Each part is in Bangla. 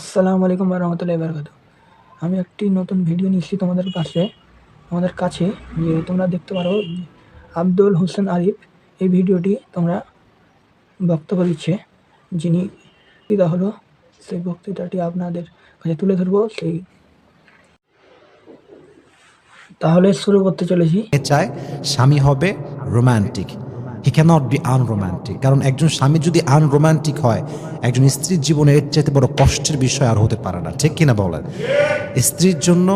আসসালামু আলাইকুম রহমতুল্লাহ বরকাত আমি একটি নতুন ভিডিও নিচ্ছি তোমাদের পাশে আমাদের কাছে যে তোমরা দেখতে পারো আব্দুল হোসেন আরিফ এই ভিডিওটি তোমরা বক্তব্য দিচ্ছে। যিনি বক্তৃতা হলো, সেই বক্তৃতাটি আপনাদের কাছে তুলে ধরবো। সেই তাহলে শুরু করতে চলেছি। চায় স্বামী হবে romantic. He cannot be unromantic কারণ একজন স্বামী যদি আনরোম্যান্টিক হয়, একজন স্ত্রীর জীবনে এর চাইতে বড় কষ্টের বিষয় আর হতে পারে না। ঠিক কিনা বলেন? স্ত্রীর জন্য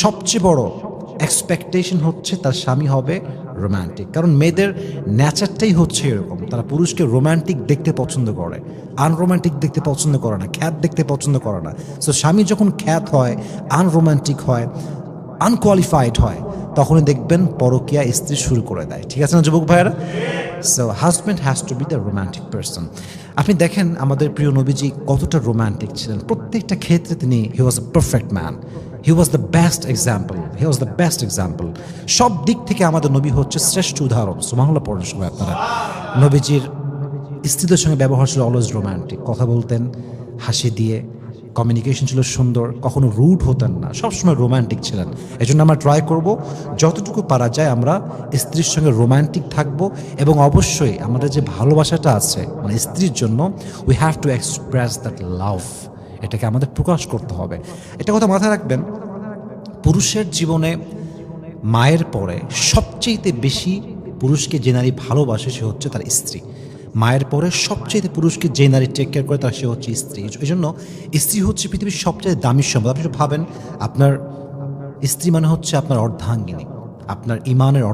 সবচেয়ে বড় এক্সপেকটেশন হচ্ছে তার স্বামী হবে রোমান্টিক কারণ মেয়েদের ন্যাচারটাই হচ্ছে এরকম। তারা পুরুষকে রোমান্টিক দেখতে পছন্দ করে আনরোমান্টিক দেখতে পছন্দ করে না, খ্যাত দেখতে পছন্দ করে না। সো স্বামী যখন খ্যাত হয় আনরোমান্টিক হয় আনকোয়ালিফাইড হয় তখনই দেখবেন পরকিয়া স্ত্রী শুরু করে দেয়। ঠিক আছে না, যুবক ভাইয়েরা? So husband has to be the romantic person আপনি দেখেন আমাদের প্রিয় নবীজি কতটা রোম্যান্টিক ছিলেন। প্রত্যেকটা ক্ষেত্রে তিনি he was a perfect man he was the best example he was the best example সব দিক থেকে আমাদের নবী হচ্ছে শ্রেষ্ঠ উদাহরণ। সুমাহুল্লাহ পড়ার সময় আপনারা। নবীজির স্ত্রীদের সঙ্গে ব্যবহার ছিল অলওয়েজ রোম্যান্টিক কথা বলতেন, হাসি দিয়ে কমিউনিকেশন ছিল সুন্দর, কখনো রুড হতেন না, সবসময় রোম্যান্টিক ছিলেন। এই জন্য আমরা ট্রাই করব, যতটুকু পারা যায় আমরা স্ত্রীর সঙ্গে রোমান্টিক থাকব এবং অবশ্যই আমাদের যে ভালোবাসাটা আছে মানে স্ত্রীর জন্য we have to express that love এটাকে আমাদের প্রকাশ করতে হবে। এটা কথা মাথায় রাখবেন, পুরুষের জীবনে মায়ের পরে সবচেয়ে বেশি পুরুষকে যে নারী ভালোবাসে সে হচ্ছে তার স্ত্রী। মায়ের পরে সবচেয়ে পুরুষকে যে নারী টেক কেয়ার করে তার সে হচ্ছে স্ত্রী। এই জন্য স্ত্রী হচ্ছে পৃথিবীর সবচেয়ে দামি সম্পদ। আপনি ভাবেন, আপনার স্ত্রী মানে হচ্ছে আপনার অর্ধাঙ্গিনী, আপনার ইমানের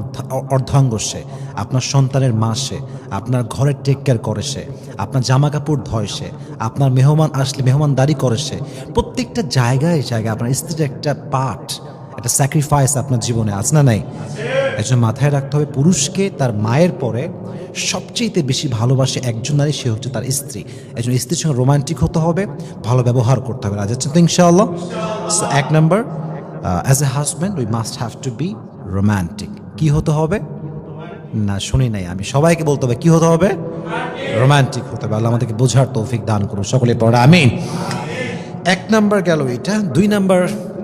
অর্ধাঙ্গ সে, আপনার সন্তানের মা সে, আপনার ঘরের টেক কেয়ার করে সে, আপনার জামা কাপড় ধয় সে, আপনার মেহমান আসলে মেহমানদারি করে সে। প্রত্যেকটা জায়গায় জায়গায় আপনার স্ত্রীর একটা পার্ট একটা স্যাক্রিফাইস আপনার জীবনে আছে না নাই? একজন মাথায় রাখতে হবে, পুরুষকে তার মায়ের পরে সবচেয়ে বেশি ভালোবাসে একজন নারী, সে হচ্ছে তার স্ত্রী। একজন স্ত্রীর সঙ্গে রোমান্টিক হতে হবে, ভালো ব্যবহার করতে হবে। রাজা তো ইনশাআল্লাহ? সো এক নম্বর as a husband we must have to be romantic কি হতে হবে? না, শুনি নাই আমি। সবাইকে বলতে হবে, কি হতে হবে? রোমান্টিক হতে হবে। আল্লাহ আমাদেরকে বোঝার তৌফিক দান করুন। সকলে পড়া, আমিন। এক নাম্বার গেল এটা। দুই number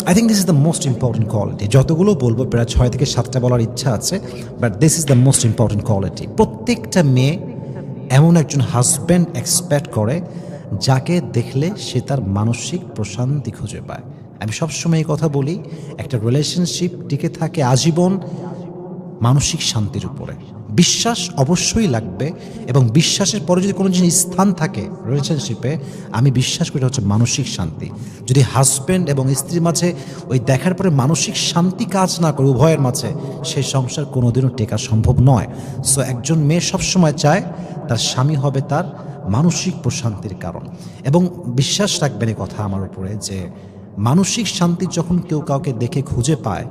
I think this is the most important quality যতগুলো বলব, প্রায় ছয় থেকে সাতটা বলার ইচ্ছা আছে but this is the most important quality প্রত্যেকটা মেয়ে এমন একজন হাজব্যান্ড এক্সপেক্ট করে, যাকে দেখলে সে তার মানসিক প্রশান্তি খুঁজে পায়। আমি সবসময় এই কথা বলি, একটা রিলেশনশিপ টিকে থাকে আজীবন মানসিক শান্তির উপরে। বিশ্বাস অবশ্যই লাগবে এবং বিশ্বাসের পরে যদি কোনো জিনিস স্থান থাকে রিলেশনশিপে আমি বিশ্বাস করি হচ্ছে মানসিক শান্তি। যদি হাজব্যান্ড এবং স্ত্রীর মাঝে ওই দেখার পরে মানসিক শান্তি কাজ না করে উভয়ের মাঝে, সেই সংসার কোনোদিনও টেকা সম্ভব নয়। সো একজন মেয়ে সবসময় চায় তার স্বামী হবে তার মানসিক প্রশান্তির কারণ। এবং বিশ্বাস রাখবেন এই কথা আমার উপরে যে, মানসিক শান্তি যখন কেউ কাউকে দেখে খুঁজে পায়,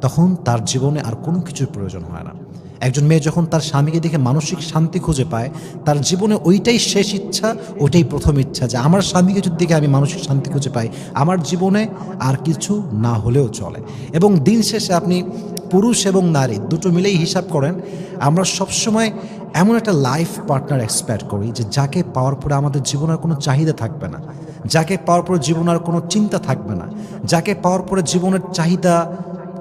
তখন তার জীবনে আর কোনো কিছুর প্রয়োজন হয় না। একজন মেয়ে যখন তার স্বামীকে দেখে মানসিক শান্তি খুঁজে পায়, তার জীবনে ওইটাই শেষ ইচ্ছা, ওইটাই প্রথম ইচ্ছা যে আমার স্বামীকে যদি দেখে আমি মানসিক শান্তি খুঁজে পাই, আমার জীবনে আর কিছু না হলেও চলে। এবং দিন শেষে আপনি পুরুষ এবং নারী দুটো মিলেই হিসাব করেন, আমরা সবসময় এমন একটা লাইফ পার্টনার এক্সপেক্ট করি যে যাকে পাওয়ার পরে আমাদের জীবনের কোনো চাহিদা থাকবে না, যাকে পাওয়ার পরে জীবনের কোনো চিন্তা থাকবে না, যাকে পাওয়ার পরে জীবনের চাহিদা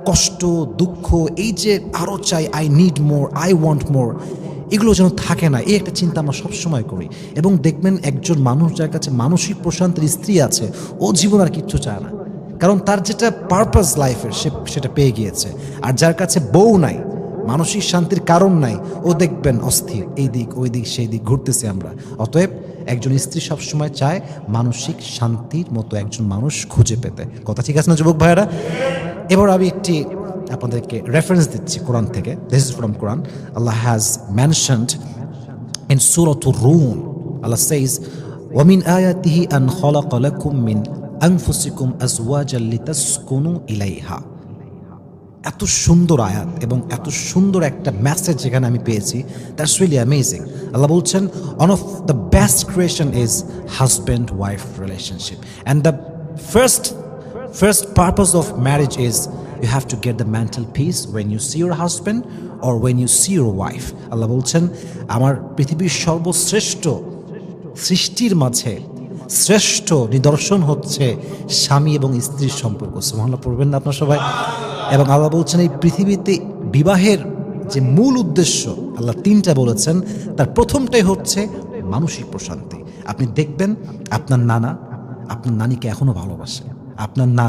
কষ্ট, দুঃখ, এই যে আরও চাই I need more I want more এগুলো যেন থাকে না, এই একটা চিন্তা আমরা সবসময় করি। এবং দেখবেন একজন মানুষ যার কাছে মানসিক প্রশান্তির স্ত্রী আছে, ও জীবন আর কিচ্ছু চায় না। কারণ তার যেটা পারপাস লাইফের সে সেটা পেয়ে গিয়েছে। আর যার কাছে বউ নাই, মানসিক শান্তির কারণ নাই, ও দেখবেন অস্থির, এই দিক, ওই দিক, সেই দিক ঘুরতেছি আমরা। অতএব একজন স্ত্রী সবসময় চায় মানসিক শান্তির মতো একজন মানুষ খুঁজে পেতে। কথা ঠিক আছে না, যুবক ভাইয়েরা? এবার আমি একটি আপনাদেরকে রেফারেন্স দিচ্ছি কোরআন থেকে। This is from Quran Allah has mentioned in Surath room Allah says ওয়ামিন আয়াতিহি আন খলাক লাকুম মিন আনফুসিকুম আজওয়াজাল লিতাসকুনু ইলাইহা এত সুন্দর আয়াত এবং এত সুন্দর একটা মেসেজ যেখানে আমি পেয়েছি। দ্যাটস রিয়েলি অ্যামেজিং আল্লাহ বলছেন one of the best creation is husband wife relationship and the first first purpose of marriage is you have to get the mental peace when you see your husband or when you see your wife Allah বলছেন, আমার পৃথিবীর সর্বশ্রেষ্ঠ সৃষ্টির মাঝে শ্রেষ্ঠ নিদর্শন হচ্ছে স্বামী এবং স্ত্রীর সম্পর্ক। সুমহাল্লাহ পড়বেন না আপনার সবাই। এবং আল্লাহ বলছেন, এই পৃথিবীতে বিবাহের যে মূল উদ্দেশ্য, আল্লাহ তিনটা বলেছেন। তার প্রথমটাই হচ্ছে মানসিক প্রশান্তি। আপনি দেখবেন আপনার নানা আপনার নানিকে এখনও ভালোবাসে। আপনার নানি